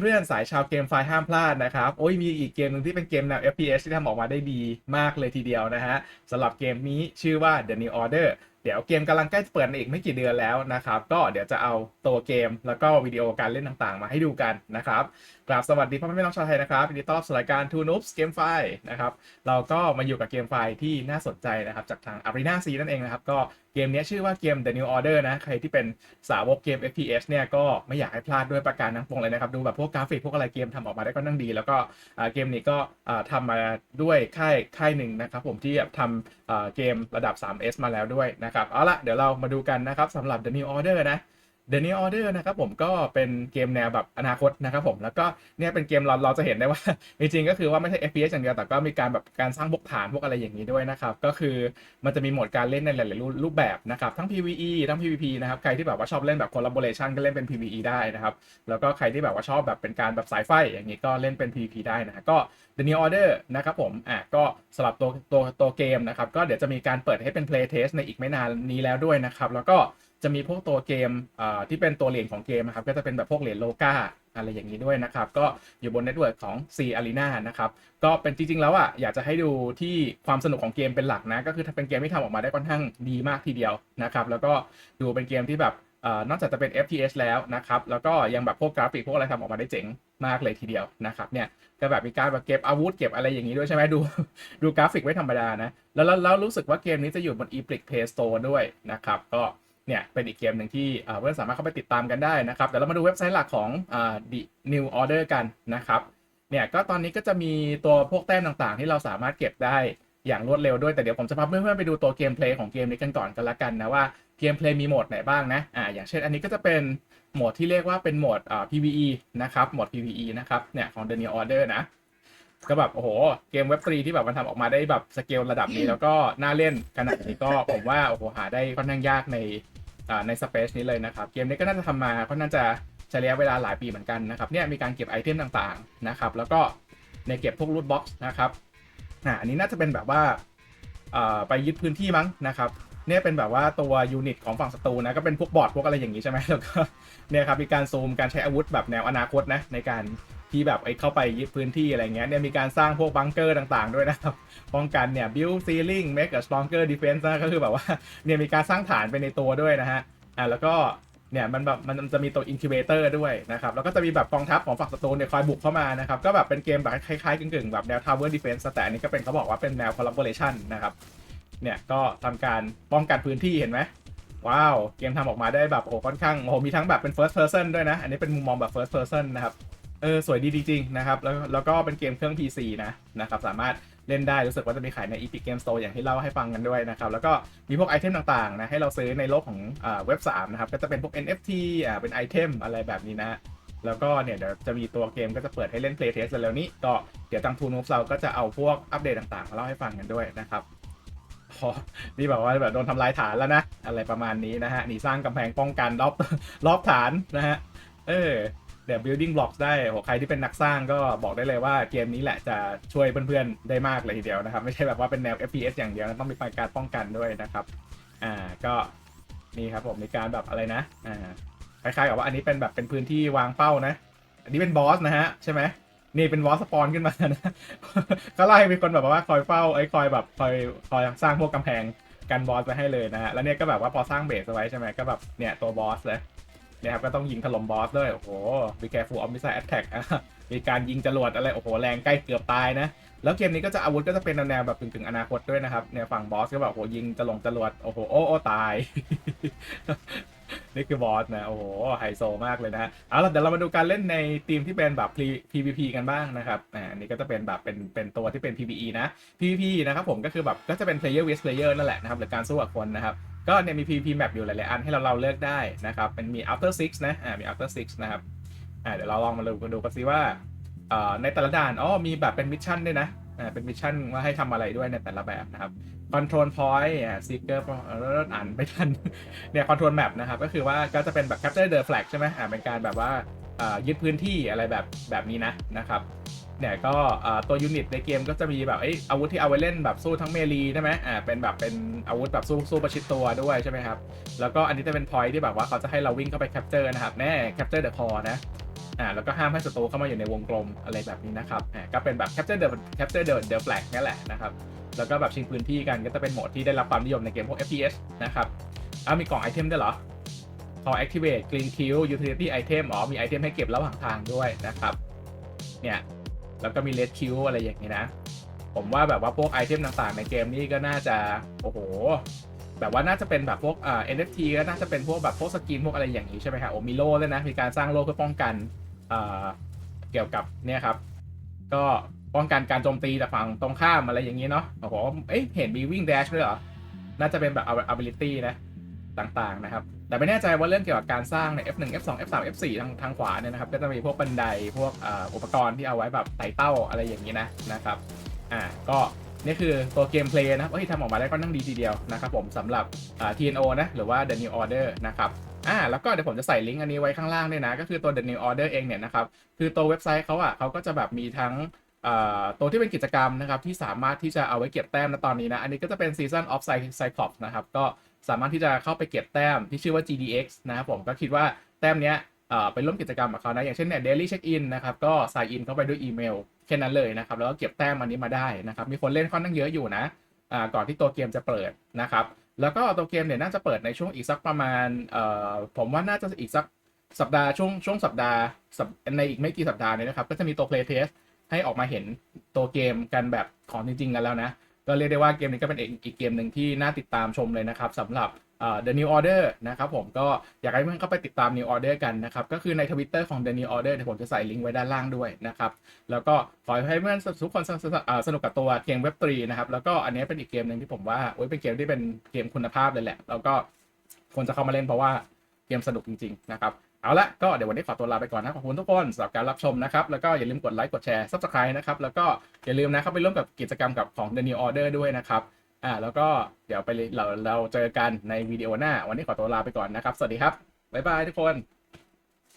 เพื่อนๆสายชาวเกมไฟห้ามพลาดนะครับ โอ้ยมีอีกเกมหนึ่งที่เป็นเกมแนว FPS ที่ทำออกมาได้ดีมากเลยทีเดียวนะฮะสำหรับเกมนี้ชื่อว่า The New Order ดี๋ยวเกมกำลังใกล้จะเปิดในอีกไม่กี่เดือนแล้วนะครับ ก็เดี๋ยวจะเอาตัวเกมแล้วก็วิดีโอการเล่นต่างๆ มาให้ดูกันนะครับกราบสวัสดีพ่อแม่น้องชาวไทยนะครับยินดีต้อนรับสู่รายการ Two Noobs Game f i นะครับเราก็มาอยู่กับเกมไฟที่น่าสนใจนะครับ จากทาง Arena C นั่นเองนะครับ ก็เกมนี้ชื่อว่าเกม The New Order นะ ใครที่เป็นสาวกเกม FPS เนี่ยก็ไม่อยากให้พลาดด้วยประการทั้งปวงเลยนะครับ ดูแบบพวกกราฟิกพวกอะไรเกมทำออกมาได้ก็นั่งดี แล้วก็เกมนี้ก็ทำมาด้วยค่ายค่ายหนึ่งนะครับผมที่ทำเกมระดับ 3S มาแล้วด้วยนะครับเอาละเดี๋ยวเรามาดูกันนะครับสำหรับ The New Order นะ The New Order นะครับผมก็เป็นเกมแนวแบบอนาคตนะครับผมแล้วก็เนี่ยเป็นเกมเราเราจะเห็นได้ว่า จริงๆก็คือว่าไม่ใช่ FPS อย่างเดียวแต่ก็มีการแบบการสร้างบกฐานพวกอะไรอย่างนี้ด้วยนะครับ ก็คือมันจะมีโหมดการเล่นในหลายๆรูปแบบนะครับ ทั้ง PVE ทั้ง PVP นะครับใครที่แบบว่าชอบเล่นแบบ collaboration ก็เล่นเป็น PVE ได้นะครับ แล้วก็ใครที่แบบว่าชอบแบบเป็นการแบบสายไฟอย่างนี้ก็เล่นเป็น PVP ได้นะฮะก็ The New Order นะครับผมอะก็สำหรับตัวตัวตัวเกมนะครับก็เดี๋ยวจะมีการเปิดให้เป็น play test ในอีกไม่นานนี้แล้วด้วยนะครับแล้วก็ จะมีพวกตัวเกมที่เป็นตัวเหรียญของเกมนะครับก็จะเป็นแบบพวกเหรียญโลกาอะไรอย่างนี้ด้วยนะครับ ก็อยู่บนเน็ตเวิร์กของ C Arena นะครับ ก็เป็นจริง ๆ แล้วอะอยากจะให้ดูที่ความสนุกของเกมเป็นหลักนะ ก็คือถ้าเป็นเกมที่ทำออกมาได้ค่อนข้างดีมากทีเดียวนะครับ แล้วก็ดูเป็นเกมที่แบบอนอกจากจะเป็น FPS แล้วนะครับ แล้วก็ยังแบบพวกกราฟิกพวกอะไรทำออกมาได้เจ๋งมากเลยทีเดียวนะครับเนี่ยก็แบบมีการแบบเก็บอาวุธเก็บอะไรอย่างนี้ด้วยใช่ไหมดูดูกราฟิกไม่ธรรมดานะแล้วแล้วรู้สึกว่าเกมนี้จะอยู่บน Epic Play Store ด้วยนะครับก็ เนี่ยเป็นอีกเกมหนึ่งที่เพื่อนสามารถเข้าไปติดตามกันได้นะครับเดี๋ยวเรามาดูเว็บไซต์หลักของอ The New Order กันนะครับเนี่ยก็ตอนนี้ก็จะมีตัวพวกแต้มต่างๆ ที่เราสามารถเก็บได้อย่างรวดเร็วด้วยแต่เดี๋ยวผมจะพาเพื่อนๆไปดูตัวเกมเพลย์ของเกมนี้กันก่อนกันละกันนะว่าเกมเพลย์มีโหมดไหนบ้างนะอ่าอย่างเช่นอันนี้ก็จะเป็นโหมดที่เรียกว่าเป็นโหมดอ่า PVE นะครับโหมด PVE นะครับเนี่ยของ The New Order นะก็แบบโอ้โหเกมเว็บฟรีที่แบบมันทำออกมาได้แบบสเกลระดับนี้แล้วก็น่าเล่นขนาดนี้ก็ผมว่าโอ้โหหาได้ค่อนข้างยากใน ในสเปซนี้เลยนะครับ เกมนี้ก็น่าจะทำมาก็น่าจะใช้ระยะเวลาหลายปีเหมือนกันนะครับเนี่ยมีการเก็บไอเทมต่างๆนะครับแล้วก็ในเก็บพวกรูทบ็อกซ์นะครับอ่าอันนี้น่าจะเป็นแบบว่าอ่าไปยึดพื้นที่มั้งนะครับเนี่ยเป็นแบบว่าตัวยูนิตของฝั่งศัตรูนะก็เป็นพวกบอร์ดพวกอะไรอย่างนี้ใช่ไหมแล้วก็เนี่ยครับมีการซูมการใช้อาวุธแบบแนวอนาคตนะในการ ที่แบบไอ้เข้าไปยึดพื้นที่อะไรเงี้ยเนี่ยมีการสร้างพวกบังเกอร์ต่างๆ ด้วยนะครับป้องกันเนี่ย build ceiling make a stronger defense นะก็คือแบบว่าเนี่ยมีการสร้างฐานไปในตัวด้วยนะฮะอ่าแล้วก็เนี่ยมันแบบมันจะมีตัว incubator ด้วยนะครับ แล้วก็จะมีแบบกองทัพของฝั่งศัตรูเนี่ยคอยบุกเข้ามานะครับ ก็แบบเป็นเกมแบบคล้ายๆกึ่งๆ แบบแนว tower defense แต่อันนี้ก็เป็นเขาบอกว่าเป็นแนว collaboration นะครับ เนี่ยก็ทำการป้องกันพื้นที่เห็นไหมว้าว เกมทำออกมาได้แบบโอ้ค่อนข้างโอ้โหมีทั้งแบบเป็น first person ด้วยนะ อันนี้เป็นมุมมองแบบ first person นะครับ เออสวยดีจริงๆนะครับแล้วแล้วก็เป็นเกมเครื่อง PC นะนะครับสามารถเล่นได้รู้สึกว่าจะมีขายใน Epic Game Store อย่างที่เล่าให้ฟังกันด้วยนะครับแล้วก็มีพวกไอเทมต่างๆนะให้เราซื้อในโลกของเว็บ3นะครับก็จะเป็นพวก NFT อ่าเป็นไอเทมอะไรแบบนี้นะแล้วก็เนี่ยเดี๋ยวจะมีตัวเกมก็จะเปิดให้เล่น Play Test แล้วนี้ก็เดี๋ยวทางทูนูฟเราก็จะเอาพวกอัปเดตต่างๆมาเล่าให้ฟังกันด้วยนะครับพอนี่แบบว่าแบบโดนทำลายฐานแล้วนะอะไรประมาณนี้นะฮะนี่สร้างกำแพงป้องกันรอบรอบฐานนะฮะเออ เดี๋ยว building blocks ได้โหใครที่เป็นนักสร้างก็บอกได้เลยว่าเกมนี้แหละจะช่วยเพื่อนๆได้มากเลยทีเดียวนะครับ ไม่ใช่แบบว่าเป็นแนว FPS อย่างเดียวนะต้องมีการป้องกันด้วยนะครับ อ่าก็นี่ครับผมมีการแบบอะไรนะอ่าคล้ายๆกับว่าอันนี้เป็นแบบเป็นพื้นที่วางเป้านะ อันนี้เป็นบอสนะฮะใช่ไหมนี่เป็นบอสสปอนขึ้นมานะก็ไล่มีคนแบบว่าคอยเฝ้าไอ้คอยแบบคอยคอยสร้างพวกกำแพงกันบอสไปให้เลยนะฮะแล้วเนี่ยก็แบบว่าพอสร้างเบสไว้ใช่ไหมก็แบบเนี่ยตัวบอสเลย นี่ยครับก็ต้องยิงถล่มบอสด้วย โอ้โหมีแกฟูออฟมิสไซแอตแทกมีการยิงจรวดอะไร โอ้โห แรงใกล้เกือบตายนะ แล้วเกมนี้ก็จะอาวุธก็จะเป็นแนวแบบกึ่งๆอนาคตด้วยนะครับเนี่ยฝั่งบอสก็แบบโหยิงจะลงจรวดโอ้โหโอ้โอตาย นี่คือบอสนะ โอ้โหไฮโซมากเลยนะเอาล่ะเดี๋ยวเรามาดูการเล่นในทีมที่เป็นแบบ PVP กันบ้างนะครับอ่านนี้ก็จะเป็นแบบเป็นเป็นตัวที่เป็น PVE นะ PVP นะครับผมก็คือแบบก็จะเป็น player vs player นั่นแหละนะครับหรือการสู้กับคนนะครับก็เนี่ยมี PVP map อยู่หลายๆอันให้เราเราเลือกได้นะครับเป็นมี after six นะอ่ามี after six นะครับอ่าเดี๋ยวเราลองมาดูกันดูกันซิว่า ในแต่ละด่านอ๋อมีแบบเป็นมิชชั่นด้วยนะเป็นมิชชั่นว่าให้ทำอะไรด้วยในแต่ละแบบนะครับ control point อ่า seeker เอออ่านไม่ทันเนี่ย control map นะครับก็คือว่าก็จะเป็นแบบ capture the flag ใช่ไหมอ่าเป็นการแบบว่ายึดพื้นที่อะไรแบบแบบนี้นะนะครับเนี่ยก็ตัวยูนิตในเกมก็จะมีแบบเอ้อาวุธที่เอาไว้เล่นแบบสู้ทั้งเมลีใช่ไหมอ่าเป็นแบบเป็นอาวุธแบบสู้สู้ประชิดตัวด้วยใช่ไหมครับแล้วก็อันนี้จะเป็นพอยที่แบบว่าเขาจะให้เราวิ่งเข้าไปแคปเจอร์นะครับแน่แคปเจอร์เดอะคอนะ อ่าแล้วก็ห้ามให้ศัตรูเข้ามาอยู่ในวงกลมอะไรแบบนี้นะครับอ่าก็เป็นแบบ capture the capture the the flag นี่แหละนะครับแล้วก็แบบชิงพื้นที่กันก็จะเป็นโหมดที่ได้รับความนิยมในเกมพวก FPS นะครับอ้าวมีกล่องไอเทมด้วยเหรอพอ activate green queue utility item อ๋อมีไอเทมให้เก็บระหว่างทางด้วยนะครับเนี่ยแล้วก็มี red queue อะไรอย่างนี้นะ ผมว่าแบบว่าพวกไอเทมต่างๆ ในเกมนี้ก็น่าจะ โอ้โห แบบว่าน่าจะเป็นแบบพวกเอ่า NFT ก็น่าจะเป็นพวกแบบพวกสกินพวกอะไรอย่างนี้ใช่ไหมครับโอ้มีโล่ด้วยนะ มีการสร้างโล่เพื่อป้องกัน เกี่ยวกับเนี่ยครับ ก็ป้องกันการโจมตีจากฝั่งตรงข้ามอะไรอย่างนี้เนาะโอ้โหเอ้ยเห็นมีวิ่ง dash ด้วยเหรอ น่าจะเป็นแบบ ability นะ ต่างๆนะครับ แต่ไม่แน่ใจว่าเรื่องเกี่ยวกับการสร้างใน F1 F2 F3 F4 ทางทางขวาเนี่ยนะครับ ก็จะมีพวกบันไดพวกอ,อุปกรณ์ที่เอาไว้แบบไต่เต้าอะไรอย่างนี้นะนะครับอ่าก็นี่คือตัวเกมเพลย์นะเฮ้ยทำออกมาได้ก็นั่งดีทีเดียวนะครับผมสำหรับ TNO นะ หรือว่า The New Order นะครับ อ่าแล้วก็เดี๋ยวผมจะใส่ลิงก์อันนี้ไว้ข้างล่างด้วยนะ ก็คือตัว The New Order เองเนี่ยนะครับ คือตัวเว็บไซต์เขาอะเขาก็จะแบบมีทั้งตัวที่เป็นกิจกรรมนะครับที่สามารถที่จะเอาไว้เก็บแต้มณตอนนี้นะ อันนี้ก็จะเป็น Season of Cyclops นะครับ ก็สามารถที่จะเข้าไปเก็บแต้มที่ชื่อว่า GDX นะครับผมก็คิดว่าแต้มเนี้ยไปร่วมกิจกรรมกับเขานะ อย่างเช่นเนี่ย Daily Check In นะครับ ก็ sign in เข้าไปด้วยอีเมลแค่นั้นเลยนะครับ แล้วก็เก็บแต้มอันนี้มาได้นะครับ มีคนเล่นค่อนข้างเยอะอยู่นะก่อนที่ตัวเกมจะเปิดนะครับ แล้วก็ตัวเกมเนี่ยน่าจะเปิดในช่วงอีกสักประมาณเอ่อผมว่าน่าจะอีกสักสัปดาห์ช่วงช่วงสัปดาห์ในอีกไม่กี่สัปดาห์เนี่ยนะครับ ก็จะมีตัว play test ให้ออกมาเห็นตัวเกมกันแบบของจริงๆกันแล้วนะ ก็เรียกได้ว่าเกมนี้ก็เป็นอีกเกมหนึ่งที่น่าติดตามชมเลยนะครับสำหรับ The New Order นะครับผมก็อยากให้เพื่อนเข้าไปติดตาม New Order กันนะครับ ก็คือใน Twitter ของ The New Order เดี๋ยวผมจะใส่ลิงก์ไว้ด้านล่างด้วยนะครับ แล้วก็ขอให้เพื่อนทุกคนสนุกเอ่อสนุกกับตัวเกมเว็บตรีนะครับ แล้วก็อันนี้เป็นอีกเกมหนึ่งที่ผมว่าโอ้ยเป็นเกมที่เป็นเกมคุณภาพเลยแหละ แล้วก็คนจะเข้ามาเล่นเพราะว่าเกมสนุกจริงๆนะครับเอาละก็เดี๋ยววันนี้ขอตัวลาไปก่อนนะขอบคุณทุกคนสำหรับการรับชมนะครับ แล้วก็อย่าลืมกดไลค์กดแชร์ subscribe นะครับแล้วก็อย่าลืมนะเข้าไปร่วมกับกิจกรรมกับของ The New Order ด้วยนะครับ อ่า แล้วก็เดี๋ยวไปเราเราเจอกันในวิดีโอหน้า วันนี้ขอตัวลาไปก่อนนะครับ สวัสดีครับ บ๊ายบายทุกคน